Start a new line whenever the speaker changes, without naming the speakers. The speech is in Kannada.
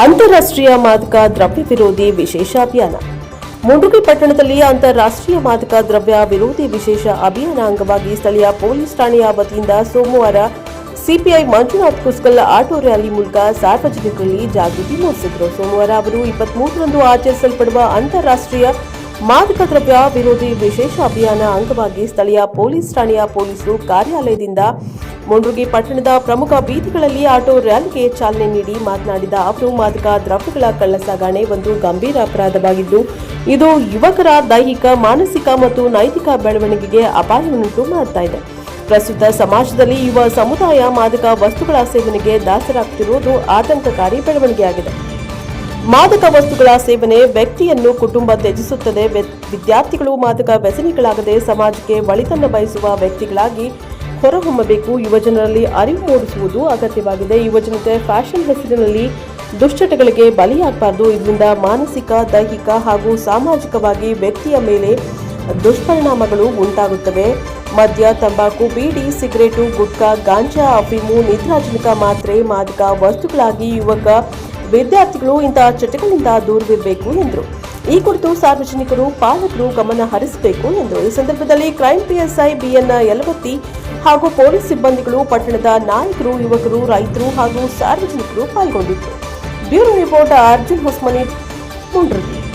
ಅಂತಾರಾಷ್ಟ್ರೀಯ ಮಾದಕ ದ್ರವ್ಯ ವಿರೋಧಿ ವಿಶೇಷ ಅಭಿಯಾನ. ಮುಂಡುಗಿ ಪಟ್ಟಣದಲ್ಲಿ ಅಂತಾರಾಷ್ಟ್ರೀಯ ಮಾದಕ ದ್ರವ್ಯ ವಿರೋಧಿ ವಿಶೇಷ ಅಭಿಯಾನ ಅಂಗವಾಗಿ ಸ್ಥಳೀಯ ಪೊಲೀಸ್ ಠಾಣೆಯ ವತಿಯಿಂದ ಸೋಮವಾರ CPI Manjunath Kuskal auto rally ಮೂಲಕ ಸಾರ್ವಜನಿಕರಲ್ಲಿ ಜಾಗೃತಿ ಮೂಡಿಸಿದರು. ಸೋಮವಾರ ಅವರು ಇಪ್ಪತ್ಮೂರರಂದು ಆಚರಿಸಲ್ಪಡುವ ಅಂತಾರಾಷ್ಟ್ರೀಯ ಮಾದಕ ದ್ರವ್ಯ ವಿರೋಧಿ ವಿಶೇಷ ಅಭಿಯಾನ ಅಂಗವಾಗಿ ಸ್ಥಳೀಯ ಪೊಲೀಸ್ ಠಾಣೆಯ ಪೊಲೀಸರು ಕಾರ್ಯಾಲಯದಿಂದ ಮುಂಡ್ರುಗಿ ಪಟ್ಟಣದ ಪ್ರಮುಖ ಬೀದಿಗಳಲ್ಲಿ ಆಟೋ ರ್ಯಾಲಿಗೆ ಚಾಲನೆ ನೀಡಿ ಮಾತನಾಡಿದ ಅವರು ಮಾದಕ ದ್ರವ್ಯಗಳ ಕಳ್ಳಸಾಗಣೆ ಒಂದು ಗಂಭೀರ ಅಪರಾಧವಾಗಿದ್ದು, ಇದು ಯುವಕರ ದೈಹಿಕ, ಮಾನಸಿಕ ಮತ್ತು ನೈತಿಕ ಬೆಳವಣಿಗೆಗೆ ಅಪಾಯವನ್ನುಂಟು ಮಾಡ್ತಾ ಇದೆ. ಪ್ರಸ್ತುತ ಸಮಾಜದಲ್ಲಿ ಯುವ ಸಮುದಾಯ ಮಾದಕ ವಸ್ತುಗಳ ಸೇವನೆಗೆ ದಾಸರಾಗ್ತಿರುವುದು ಆತಂಕಕಾರಿ ಬೆಳವಣಿಗೆಯಾಗಿದೆ. ಮಾದಕ ವಸ್ತುಗಳ ಸೇವನೆ ವ್ಯಕ್ತಿಯನ್ನು ಕುಟುಂಬ ತ್ಯಜಿಸುತ್ತದೆ. ವಿದ್ಯಾರ್ಥಿಗಳು ಮಾದಕ ವ್ಯಸನಿಗಳಾಗದೆ ಸಮಾಜಕ್ಕೆ ಒಳಿತನ್ನು ಬಯಸುವ ವ್ಯಕ್ತಿಗಳಾಗಿ ಹೊರಹೊಮ್ಮಬೇಕು. ಯುವಜನರಲ್ಲಿ ಅರಿವು ಮೂಡಿಸುವುದು ಅಗತ್ಯವಾಗಿದೆ. ಯುವಜನತೆ ಫ್ಯಾಷನ್ ಹೆಸರಿನಲ್ಲಿ ದುಶ್ಚಟಗಳಿಗೆ ಬಲಿಯಾಗಬಾರದು. ಇದರಿಂದ ಮಾನಸಿಕ, ದೈಹಿಕ ಹಾಗೂ ಸಾಮಾಜಿಕವಾಗಿ ವ್ಯಕ್ತಿಯ ಮೇಲೆ ದುಷ್ಪರಿಣಾಮಗಳು ಉಂಟಾಗುತ್ತವೆ. ಮದ್ಯ, ತಂಬಾಕು, ಬೀಡಿ, ಸಿಗರೇಟು, ಗುಟ್ಕಾ, ಗಾಂಜಾ, ಅಫೀಮು, ನಿದ್ರಾಜನಕ ಮಾತ್ರೆ, ಮಾದಕ ವಸ್ತುಗಳಾಗಿ ಯುವಕ, ವಿದ್ಯಾರ್ಥಿಗಳು ಇಂತಹ ಚಟಗಳಿಂದ ದೂರವಿರಬೇಕು ಎಂದರು. ಈ ಕುರಿತು ಸಾರ್ವಜನಿಕರು ಪಾಲಕರು ಗಮನ ಹರಿಸಬೇಕು ಎಂದರು. ಈ ಸಂದರ್ಭದಲ್ಲಿ ಕ್ರೈಮ್ ಪಿಎಸ್ಐ ಬಿಎನ್ ಯಲವತ್ತಿ ಹಾಗೂ ಪೊಲೀಸ್ ಸಿಬ್ಬಂದಿಗಳು, ಪಟ್ಟಣದ ನಾಯಕರು, ಯುವಕರು, ರೈತರು ಹಾಗೂ ಸಾರ್ವಜನಿಕರು ಪಾಲ್ಗೊಂಡಿದ್ದರು. Bureau report Arjun Hosmani, Mundaragi.